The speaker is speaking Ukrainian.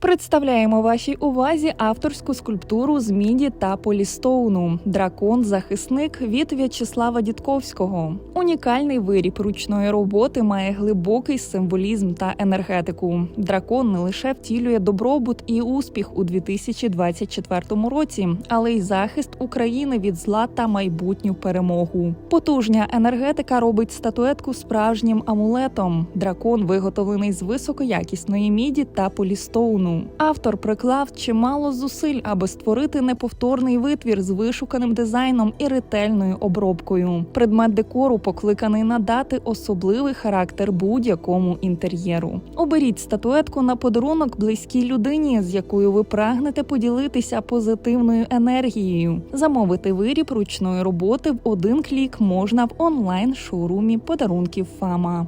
Представляємо вашій увазі авторську скульптуру з міді та полістоуну Дракон захисник від В'ячеслава Дідковського. Унікальний виріб ручної роботи має глибокий символізм та енергетику. Дракон не лише втілює добробут і успіх у 2024 році, але й захист України від зла та майбутню перемогу. Потужня енергетика робить статуетку справжнім амулетом. Дракон виготовлений з високоякісної міді та полістоуну. Автор приклав чимало зусиль, аби створити неповторний витвір з вишуканим дизайном і ретельною обробкою. Предмет декору покликаний надати особливий характер будь-якому інтер'єру. Оберіть статуетку на подарунок близькій людині, з якою ви прагнете поділитися позитивною енергією. Замовити виріб ручної роботи в один клік можна в онлайн шоурумі подарунків Фама.